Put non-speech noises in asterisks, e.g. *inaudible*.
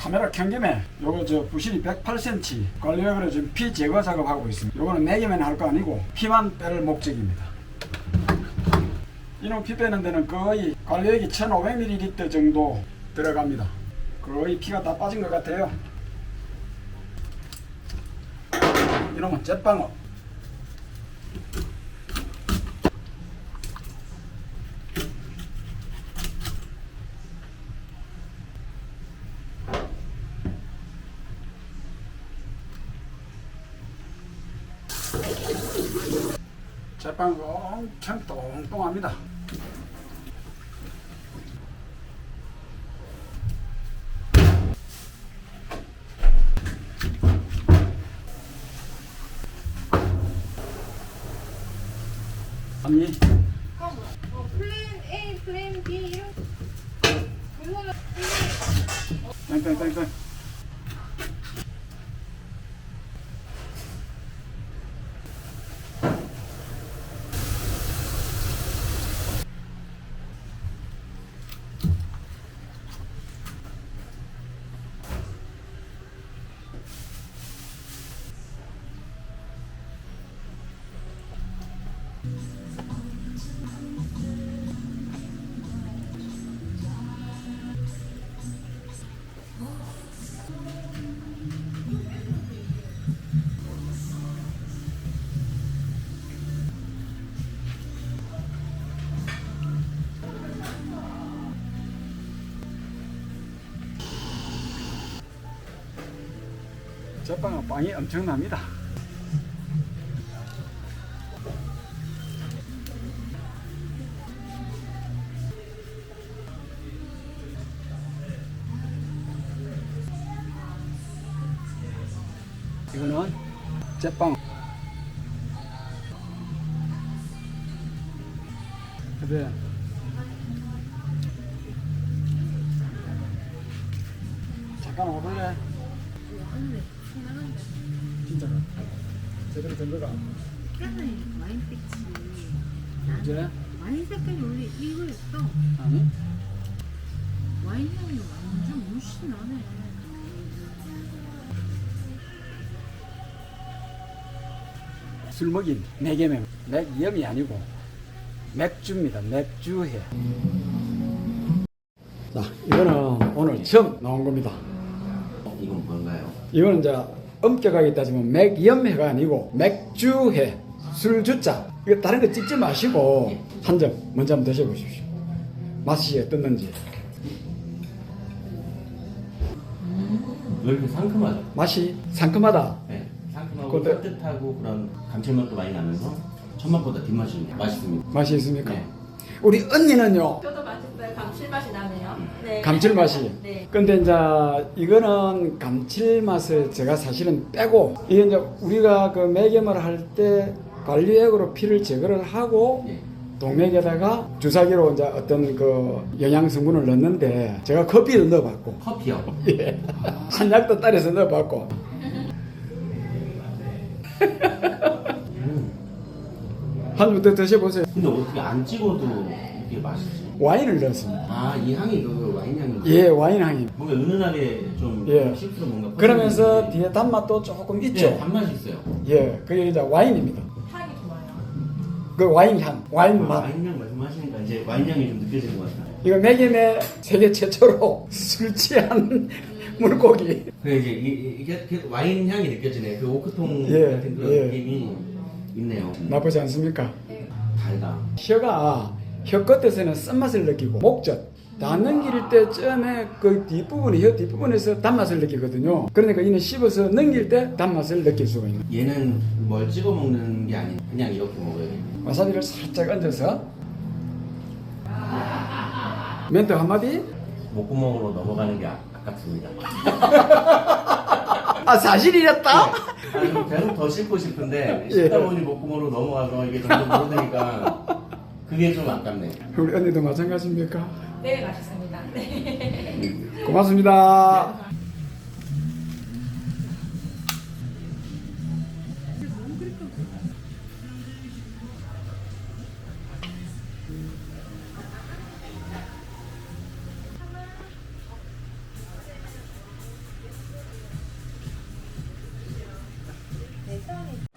카메라 켠 김에 요거 저 부실이 108cm 관리역으로 지금 피 제거 작업하고 있습니다. 요거는 매기면 할 거 아니고 피만 뺄 목적입니다. 이놈 피 빼는 데는 거의 관리역이 1500ml 정도 들어갑니다. 거의 피가 다 빠진 것 같아요. 이놈은 jet방어. Jet방어 엄청 똥똥합니다. 아니. 어, 플랜 A, 플랜 B 이런 땡땡땡땡 jet방어 빵이 엄청납니다. 이거는 jet빵. 그래. 잠깐 와볼래? 진짜. 제대로 된 거가. 와인 빛이 이제? 와인 색깔이 원래 이거였어. 아니? 와인 향이 완전 물씬 나네 술 먹인 맥에는 맥염이 아니고 맥주입니다. 맥주회. 자, 이거는 오늘 처음 나온 겁니다. 이건 뭔가요? 이거는 이제 엄격하게 따지면 맥염회가 아니고 맥주회. 술 주자. 이거 다른 거 찍지 마시고 한 점 먼저 한번 드셔보십시오. 맛이 어떻는지. 왜 이렇게 상큼하죠? 맛이 상큼하다. 근데- 따뜻하고 그런 감칠맛도 많이 나면서 첫맛보다 뒷맛이 맛있습니다. 맛이 있습니까? 네. 우리 언니는요. 저도 맛있어요. 감칠맛이 나네요. 네. 감칠맛이. *laughs* 네. 근데 이제 이거는 감칠맛을 제가 사실은 빼고 이게 이제 우리가 그 매개을 할 때 관리액으로 피를 제거를 하고 예. 동맥에다가 주사기로 이제 어떤 그 영양 성분을 넣는데 제가 커피도 넣어봤고 커피요. *laughs* 예. 한약도 따라서 넣어봤고 음. 한번더 드셔보세요. 근데 어떻게 안 찍어도 이렇게 맛있지? 와인을 넣었습니다. 아, 이 향이 그 와인 향이. 예, 와인 향이. 뭔가 은은하게 좀 예. 씹히는 뭔가. 그러면서 퍼지는 뒤에 단맛도 조금 있죠. 예, 단맛이 있어요. 예, 그게 이제 와인입니다. 향이 좋아요. 그 와인 향, 와인 맛. 와인 향 말씀하시니까 이제 와인 향이 좀 느껴지는 것 같아요. 이거 맥인의 세계 최초로 *laughs* 술 취한 물고기. 그 이제 이- 이게 그 와인 향이 느껴지네. 그 오크통 예, 같은 그런 예. 느낌이 있네요. 나쁘지 않습니까? 달다. 혀가 혀 끝에서는 쓴맛을 느끼고 목젖 다 넘길 때쯤에 그 뒷부분이 혀 뒷부분에서 단맛을 느끼거든요. 그러니까 이는 씹어서 넘길 때 단맛을 느낄 수가 있는. 얘는 뭘 찍어 먹는 게 아닌 그냥 이렇게 먹어요. 와사비를 살짝 얹어서 멘트 한마디? 목구멍으로 넘어가는 게 아- 아깝습니다. *laughs* 아 사실이었다? 아니, 계속 더 씹고 싶은데 예. 씹다 보니 목구멍으로 넘어가서 이게 점점 모르니까 그게 좀 아깝네. 우리 언니도 마찬가지입니까? 네, 맛있습니다. 네. 고맙습니다. Tony.